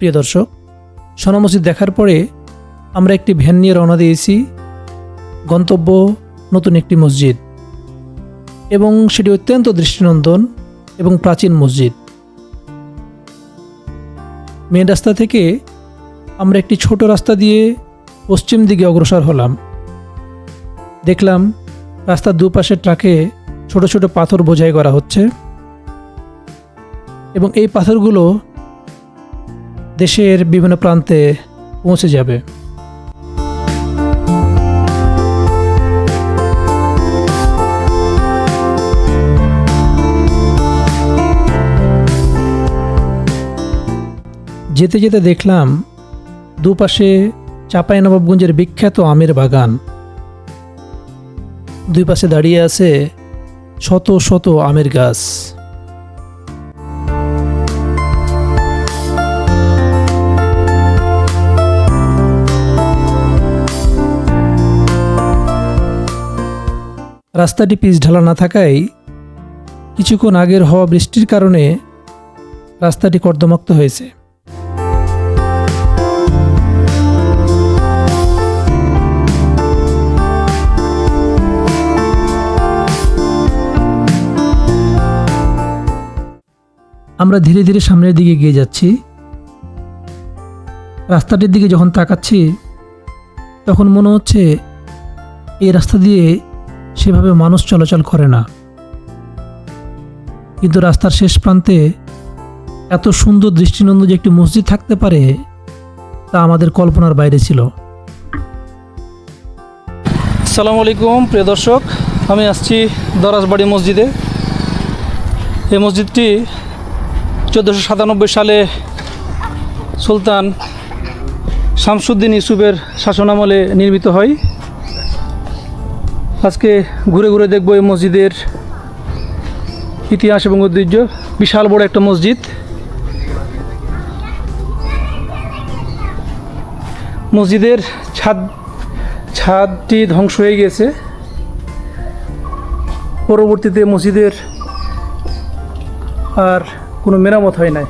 প্রিয় দর্শক, সোনা মসজিদ দেখার পরে আমরা একটি ভ্যান নিয়ে রওনা দিয়েছি। গন্তব্য নতুন একটি মসজিদ এবং সেটি অত্যন্ত দৃষ্টিনন্দন এবং প্রাচীন মসজিদ। মেন রাস্তা থেকে আমরা একটি ছোট রাস্তা দিয়ে পশ্চিম দিকে অগ্রসর হলাম। দেখলাম রাস্তার দুপাশে ট্রাকে ছোট ছোট পাথর বোঝাই করা হচ্ছে এবং এই পাথরগুলো দেশের বিভিন্ন প্রান্তে পৌঁছে যাবে। যেতে যেতে দেখলাম দুপাশে চাঁপাইনবাবগঞ্জের বিখ্যাত আমের বাগান। দুই পাশে দাঁড়িয়ে আছে শত শত আমের গাছ। রাস্তাটি পিচ ঢালা না থাকায় কিছুক্ষণ আগের হওয়া বৃষ্টির কারণে রাস্তাটি কর্দমাক্ত হয়েছে। আমরা ধীরে ধীরে সামনের দিকে এগিয়ে যাচ্ছি। রাস্তাটির দিকে যখন তাকাচ্ছি, তখন মনে হচ্ছে এই রাস্তা দিয়ে সেভাবে মানুষ চলাচল করে না। কিন্তু রাস্তার শেষ প্রান্তে এত সুন্দর দৃষ্টিনন্দ যে একটি মসজিদ থাকতে পারে, তা আমাদের কল্পনার বাইরে ছিল। আসসালামু আলাইকুম, প্রিয় দর্শক, আমি আসছি দরাজবাড়ি মসজিদে। এই মসজিদটি চোদ্দোশো সাতানব্বই সালে সুলতান শামসুদ্দিন ইউসুফের শাসনামলে নির্মিত হয়। আজকে ঘুরে ঘুরে দেখব এই মসজিদের ইতিহাস এবং ঐতিহ্য। বিশাল বড় একটা মসজিদ। মসজিদের ছাদ, ছাদটি ধ্বংস হয়ে গেছে। পরবর্তীতে মসজিদের আর কোনো মেরামত হয় নাই।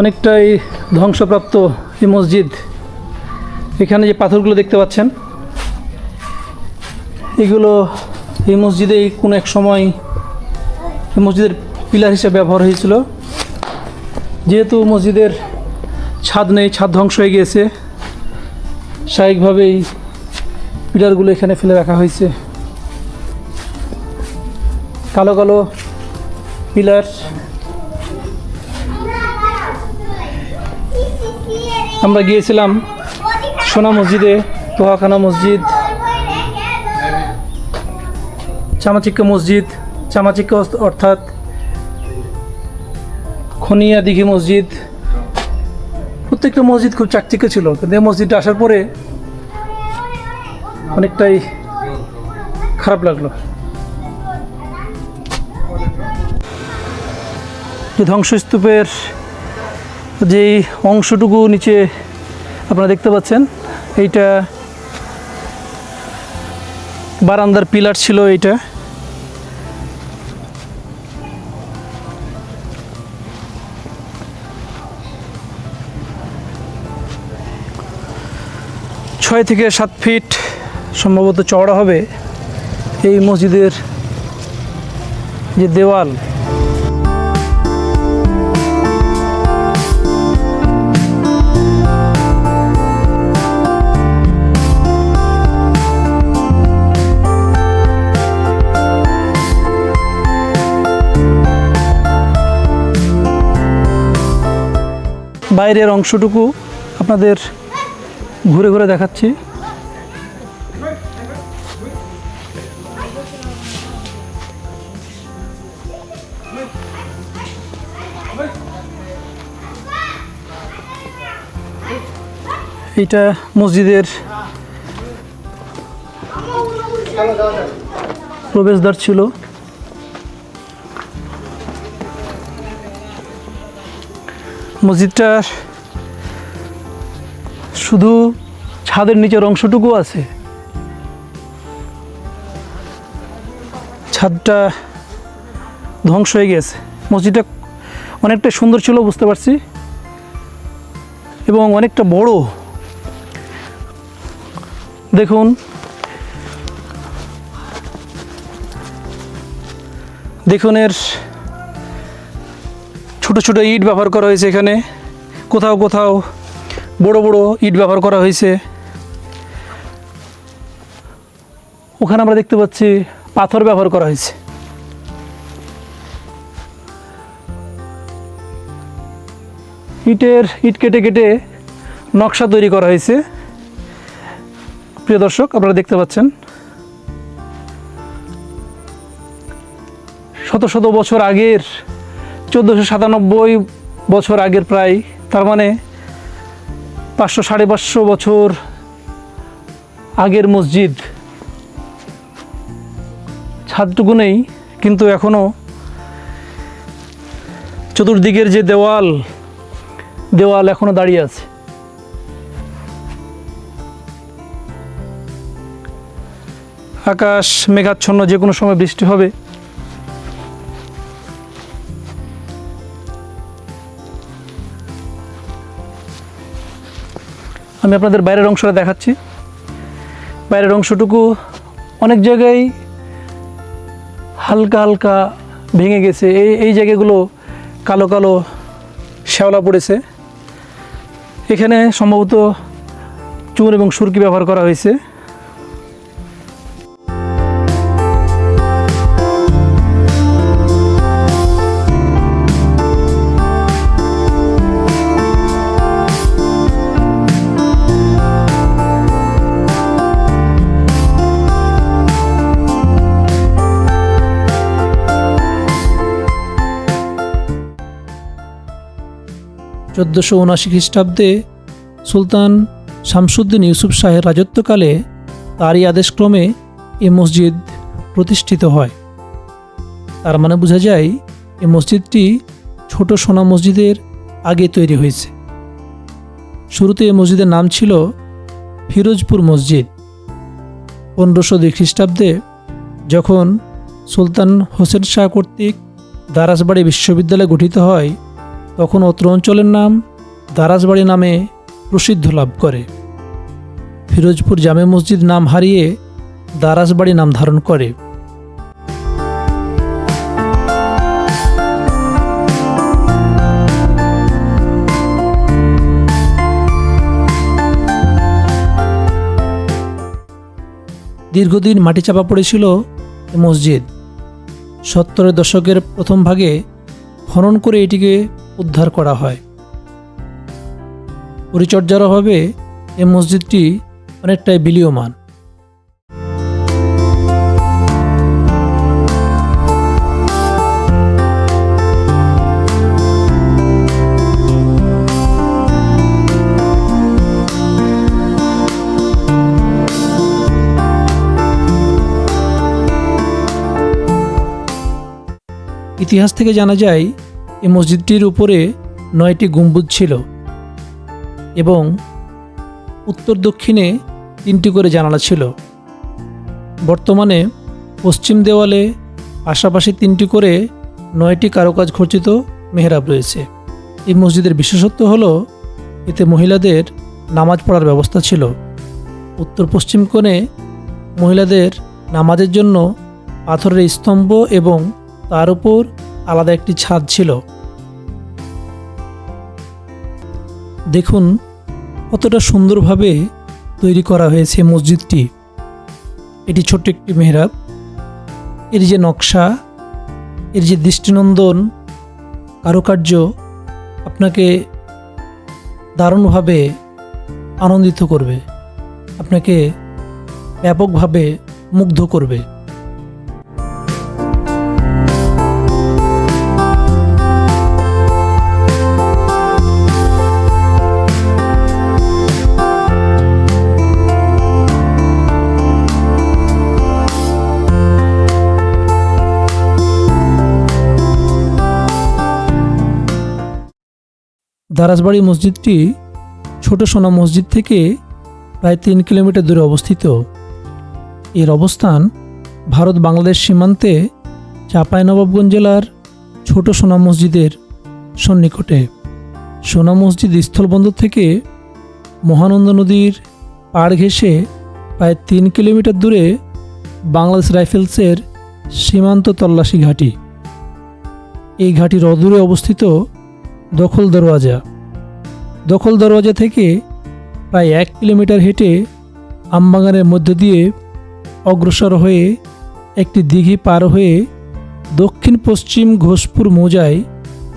অনেকটাই ধ্বংসপ্রাপ্ত এই মসজিদ। এখানে যে পাথরগুলো দেখতে পাচ্ছেন, এগুলো এই মসজিদে কোনো এক সময় মসজিদের পিলার হিসেবে ব্যবহার হয়েছিল। যেহেতু মসজিদের ছাদ নেই, ছাদ ধ্বংস হয়ে গিয়েছে, স্বাভাবিকভাবেই পিলারগুলো এখানে ফেলে রাখা হয়েছে। কালো কালো পিলার আমরা গিয়েছিলাম সোনা মসজিদে, তোহাখানা মসজিদ, চামাচিক্কা মসজিদ, চামাচিক্কা অর্থাৎ খনিয়া দিঘি মসজিদ। প্রত্যেকটা মসজিদ খুব চাকচিক্য ছিল, কিন্তু এই মসজিদটা আসার পরে অনেকটাই খারাপ লাগল। ধ্বংসস্তূপের যেই অংশটুকু নিচে আপনারা দেখতে পাচ্ছেন, এইটা বারান্দার পিলার ছিল এইটা। ছয় থেকে সাত ফিট সম্ভবত চওড়া হবে এই মসজিদের যে দেওয়াল বাইরের অংশটুকু আপনাদের ঘুরে ঘুরে দেখাচ্ছি। এটা মসজিদের প্রবেশদ্বার ছিল। মসজিদটার শুধু ছাদের নিচের অংশটুকু আছে। ছাদটা ধ্বংস হয়ে গেছে। মসজিদটা অনেকটা সুন্দর ছিল, বুঝতে পারছি। এবং অনেকটা বড়। দেখুন। দেখুন এর ছোট ছোট ইট ব্যবহার করা হয়েছে এখানে। কোথাও কোথাও বড় বড় ইট ব্যবহার করা হয়েছে। ওখানে আমরা দেখতে পাচ্ছি পাথর ব্যবহার করা হয়েছে। ইটের, ইট কেটে কেটে নকশা তৈরি করা হয়েছে। প্রিয় দর্শক, আপনারা দেখতে পাচ্ছেন। শত শত বছর আগের চোদ্দোশো সাতানব্বই বছর আগের প্রায়, তার মানে পাঁচশো সাড়ে পাঁচশো বছর আগের মসজিদ। ছাদটুকু নেই কিন্তু এখনও চতুর্দিকের যে দেওয়াল দেওয়াল এখনও দাঁড়িয়ে আছে। আকাশ মেঘাচ্ছন্ন যে কোনো সময় বৃষ্টি হবে। আমি আপনাদের বাইরের অংশটা দেখাচ্ছি। বাইরের অংশটুকু অনেক জায়গায় হালকা হালকা ভেঙে গেছে। এই এই জায়গাগুলো কালো কালো শ্যাওলা পড়েছে। এখানে সম্ভবত চুন এবং সুরকি ব্যবহার করা হয়েছে। চোদ্দোশো উনআশি খ্রিস্টাব্দে সুলতান শামসুদ্দিন ইউসুফ শাহের রাজত্বকালে তারই আদেশক্রমে এ মসজিদ প্রতিষ্ঠিত হয়। তার মানে বোঝা যায় এ মসজিদটি ছোট সোনা মসজিদের আগে তৈরি হয়েছে। শুরুতে এ মসজিদের নাম ছিল ফিরোজপুর মসজিদ। পনেরোশো দুই খ্রিস্টাব্দে যখন সুলতান হোসেন শাহ কর্তৃক দারাসবাড়ি বিশ্ববিদ্যালয় গঠিত হয় তখন অত্র অঞ্চলের নাম দারাজবাড়ি নামে প্রসিদ্ধ লাভ করে। ফিরোজপুর জামে মসজিদ নাম হারিয়ে দারাজবাড়ি নাম ধারণ করে। দীর্ঘদিন মাটি চাপা পড়েছিল মসজিদ। সত্তরের দশকের প্রথম ভাগে খনন করে এটিকে উদ্ধার করা হয়। পরিচর্যার অভাবে এই মসজিদটি অনেকটাই বিলীয়মান। ইতিহাস থেকে জানা যায় এই মসজিদটির উপরে নয়টি গম্বুজ ছিল এবং উত্তর দক্ষিণে তিনটি করে জানালা ছিল। বর্তমানে পশ্চিম দেওয়ালে পাশাপাশি তিনটি করে নয়টি কারুকাজ খচিত মেহরাব রয়েছে। এই মসজিদের বিশেষত্ব হলো, এতে মহিলাদের নামাজ পড়ার ব্যবস্থা ছিল। উত্তর পশ্চিম কোণে মহিলাদের নামাজের জন্য পাথরের স্তম্ভ এবং তার উপর আলাদা একটি ছাদ ছিল। দেখুন কতটা সুন্দরভাবে তৈরি করা হয়েছে মসজিদটি। এটি ছোট্ট একটি মেহরাব। এর যে নকশা, এর যে দৃষ্টিনন্দন, কারুকার্য আপনাকে দারুণভাবে আনন্দিত করবে। আপনাকে ব্যাপকভাবে মুগ্ধ করবে। দারাজবাড়ি মসজিদটি ছোট সোনা মসজিদ থেকে প্রায় তিন কিলোমিটার দূরে অবস্থিত। এর অবস্থান ভারত বাংলাদেশ সীমান্তে চাঁপাইনবাবগঞ্জ জেলার ছোট সোনা মসজিদের সন্নিকটে। সোনা মসজিদ স্থলবন্দর থেকে মহানন্দা নদীর পাড় ঘেঁষে প্রায় তিন কিলোমিটার দূরে বাংলাদেশ রাইফেলসের সীমান্ত তল্লাশি ঘাঁটি। এই ঘাঁটির অদূরে অবস্থিত দখল দরওয়াজা। দখল দরওয়াজা থেকে প্রায় এক কিলোমিটার হেঁটে আমবাগানের মধ্য দিয়ে অগ্রসর হয়ে একটি দিঘি পার হয়ে দক্ষিণ পশ্চিম ঘোষপুর মৌজায়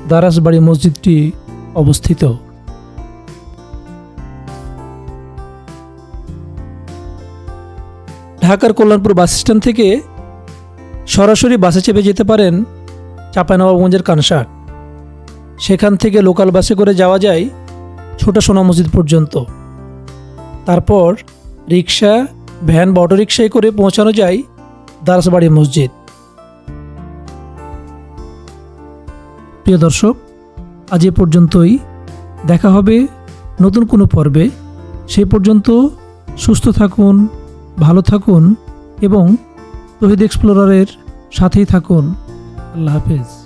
দারাসবাড়ি মসজিদটি অবস্থিত। ঢাকার কল্যাণপুর বাস স্ট্যান্ড থেকে সরাসরি বাসে চেপে যেতে পারেন চাঁপাইনবাবগঞ্জের কানসাট সেখান থেকে লোকাল বাসে করে যাওয়া যায় ছোট সোনা মসজিদ পর্যন্ত। তারপর রিক্সা, ভ্যান বা অটোরিকশায় করে পৌঁছানো যায় দারাসবাড়ি মসজিদ। প্রিয় দর্শক, আজ এ পর্যন্তই। দেখা হবে নতুন কোনো পর্বে। সেই পর্যন্ত সুস্থ থাকুন, ভালো থাকুন এবং তহিদ এক্সপ্লোরারের সাথেই থাকুন। আল্লাহ হাফেজ।